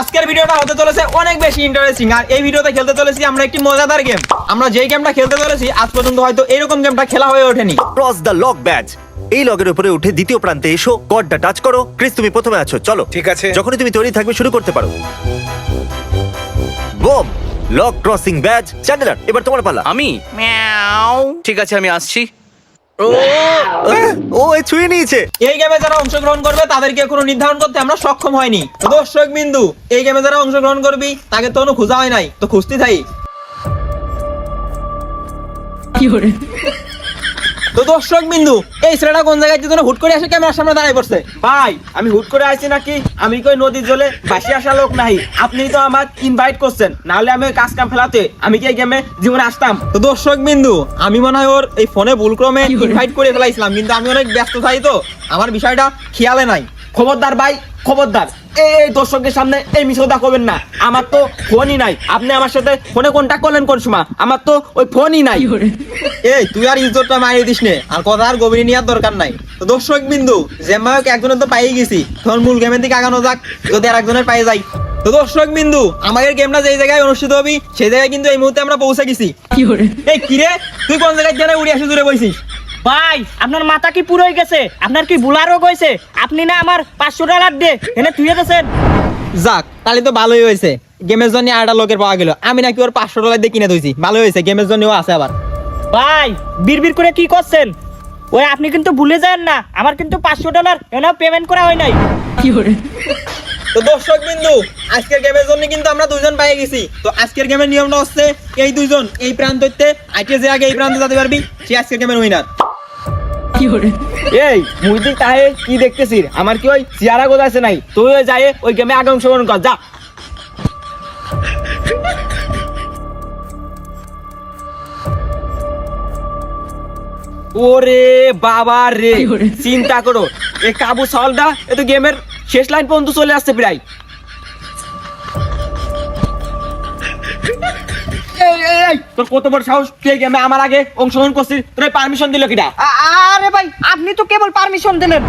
আজকের ভিডিওটা হতে চলেছে অনেক বেশি ইন্টারেস্টিং আর এই ভিডিওতে খেলতে চলেছি আমরা একটি মজাদার গেম আমরা যেই গেমটা খেলতে চলেছি আজ পর্যন্ত হয়তো এরকম গেমটা খেলা হয়ে ওঠেনি। ক্রস দ্য লক ব্যাচ এই লগের উপরে উঠে দ্বিতীয় প্রান্তে এসো কডটা টাচ করো। ক্রিস তুমি প্রথমে আছো চলো। ঠিক আছে। যখনই তুমি তৈরি থাকবে শুরু করতে পারো। Bomb lock crossing batch Chandler এবার তোমার পালা। আমি? মিয়াও। ঠিক আছে আমি আসছি। ও! আহ, ও এ ছুঁয়ে নিয়েছে। এই গেমে যারা অংশগ্রহণ করবে তাদেরকে কোনো নির্ধারণ করতে আমরা সক্ষম হয়নি। তো দর্শক বিন্দু এই গেমে যারা অংশগ্রহণ করবি তাকে তো কোনো খোঁজা হয় নাই। তো খুঁজতে থাই। তো দর্শক বিন্দু এই ছেলেটা কোন জায়গায় যেন হুট করে এসে ক্যামেরার সামনে দাঁড়ায় পড়ছে? ভাই আমি হুট করে আসছি নাকি? আমি কই নদীর জলে ভাসি আসা লোক নাই আপনি তো আমার ইনভাইট করছেন নাহলে আমি কাজ কাম ফেলাতে আমি কি এই গেমে জীবনে আসতাম? তো দর্শক বিন্দু আমি মনে হয় ওর এই ফোনে ভুলক্রমে ইনভাইট করে ফেলাইছিলাম কিন্তু আমি অনেক ব্যস্ত থাকি তো আমার বিষয়টা খেয়ালে নাই। খবরদার ভাই খবরদার। এই দর্শকের সামনে এই মিশোদা করবেন না। আমার তো ফোনই নাই। আপনি আমার সাথে ফোনে কন্ট্যাক্ট করলেন কোন সময়? আমার তো ওই ফোনই নাই। এই তুই আর ইজ্জতটা মারিয়ে দিস নে। আর কথা আর গভীর নেওয়ার দরকার নাই। তো দর্শক বিন্দু একজনের তো পাই গেছি। তখন মূল গেমের দিকে আগানো যাক যদি আর একজনের পাই যাই। তো দর্শক বিন্দু আমাদের গেমটা যেই জায়গায় অনুষ্ঠিত হবি সেই জায়গায় কিন্তু এই মুহূর্তে আমরা পৌঁছে গেছি। এই কিরে তুই কোন জায়গায় জানে উড়ে আসে দূরে বইছিস? ভাই আপনার মাথা কি পুরো গেছে? আপনার কি বুলারও গেছে আপনি না আমার পাঁচশো ডলার দে এনে তুই গেছেন যাক তাহলে তো ভালোই হয়েছে। গেমের জন্য আটটা লোকের পাওয়া গেল। আমি নাকি ওর পাঁচশো ডলার দিয়ে কিনে দিয়েছি। ভালোই হয়েছে গেমের জন্যও আছে আবার। ভাই বিড়বিড় করে কি করছেন? ওই আপনি কিন্তু ভুলে যান না। আমার কিন্তু পাঁচশো ডলার এনে পেমেন্ট করা হয় নাই। কি করে? তো দর্শক বিন্দু আজকের গেমের জন্য কিন্তু আমরা দুইজন পাই গেছি। তো আজকের গেমের নিয়মটা হচ্ছে এই দুইজন এই প্রান্ত হইতে আইটে যে আগে এই প্রান্তে যেতে পারবি সে আজকের গেমের উইনার এই মুই দিক তাহে কি দেখতেছিস? আমার কি ওই চেয়ারা গোদাছে নাই? তুই ওই যায় ওই গেমে আগে অংশগ্রহণ কর যা। ওরে বাবা রে চিন্তা করো। এই কাবু সলটা এ তো গেমের শেষ লাইন পর্যন্ত চলে আসছে প্রায়। এই, তোর কত বড় সাহস? তুই গেমে আমার আগে অংশগ্রহণ করছিস তোর পারমিশন দিল কিটা আরে ভাই আপনি তো কেবল পারমিশন দিলেন।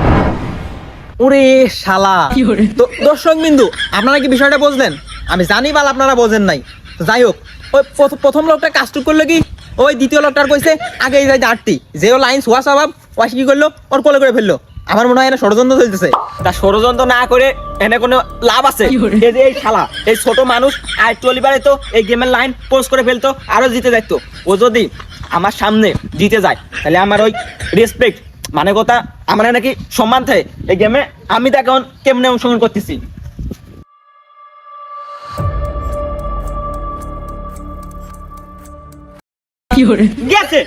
ওরে শালা। তো দর্শক বিন্দু আপনারা কি বিষয়টা বুঝলেন? আমি জানি বাল আপনারা বোঝেন নাই। যাই হোক ওই প্রথ- প্রথম লোকটা কাজটুক করল কি? ওই দ্বিতীয় লোকটার কইছে আগে যাই আটটি যে ও লাইন শোয়া স্বভাব ওয়াশ কি করল? ওর কোলে করে ফেলল। আমার মনে হয় ষড়যন্ত্র চলতেছে। তা ষড়যন্ত্র না করে এনে কোনো লাভ আছে? এই যে এই শালা এই ছোট মানুষ আর চলিবারে তো এই গেমের লাইন পোস্ট করে ফেলতো আরও জিতে যাইতো। ও যদি আমার সামনে জিতে যায় তাহলে আমার ওই রেসপেক্ট মানে কথা আমার নাকি সম্মান থাকে। এই গেমে আমি তো এখন কেমনে অংশগ্রহণ করতেছি? গেছে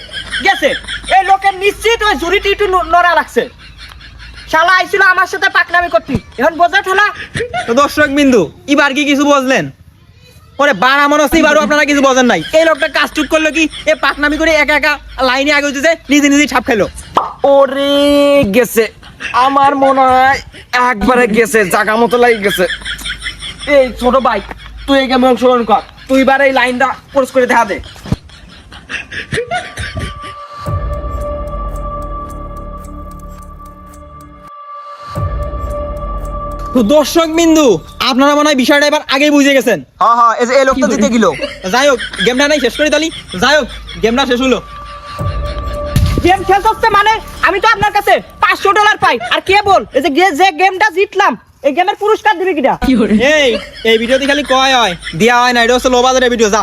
গেছে। এই লোকের নিশ্চিত ওই জুরিটি একটু নড়া রাখছে শালা আইছিল আমার সাথে পাকনামি করতি। এখন বোঝা ঠেলা? তো দর্শক বিন্দু, এবার কি কিছু বুঝলেন? ওরে বাড়া মনে হচ্ছে এবারও আপনারা কিছু বোঝেন নাই। এই লোকটা কাজ টুক করল কি? এ পাকনামি করে একা একা লাইনে আগে উঠেছে, নিজে নিজে ছাপ খেলো। ওরে গেছে। আমার মনে হয় একবারে গেছে, জাগা মতো লাগে গেছে। এই ছোট ভাই, তুই এই গেমে অংশগ্রহণ কর। তুই এবার এই লাইনটা কোর্স করে দেখা দে। তো দর্শক বিন্দু আপনারা মনে হয় বিষয়টা এবার আগেই বুঝে গেছেন। হ্যাঁ হ্যাঁ এই যে এই লোকটা জিতে গেল। যাই হোক গেমটা নাই শেষ করে তালি। যাই হোক গেমটা শেষ হলো। গেম খেলতে হচ্ছে মানে আমি তো আপনার কাছে পাঁচশো ডলার পাই। আর কে বল? এই যে গে- যে গেমটা জিতলাম এই গেমের পুরস্কার দিবে কিনা? এই এই ভিডিওতে খালি কয় হয়? দিয়া হয় না এটা হচ্ছে লো বাজারের ভিডিও যা।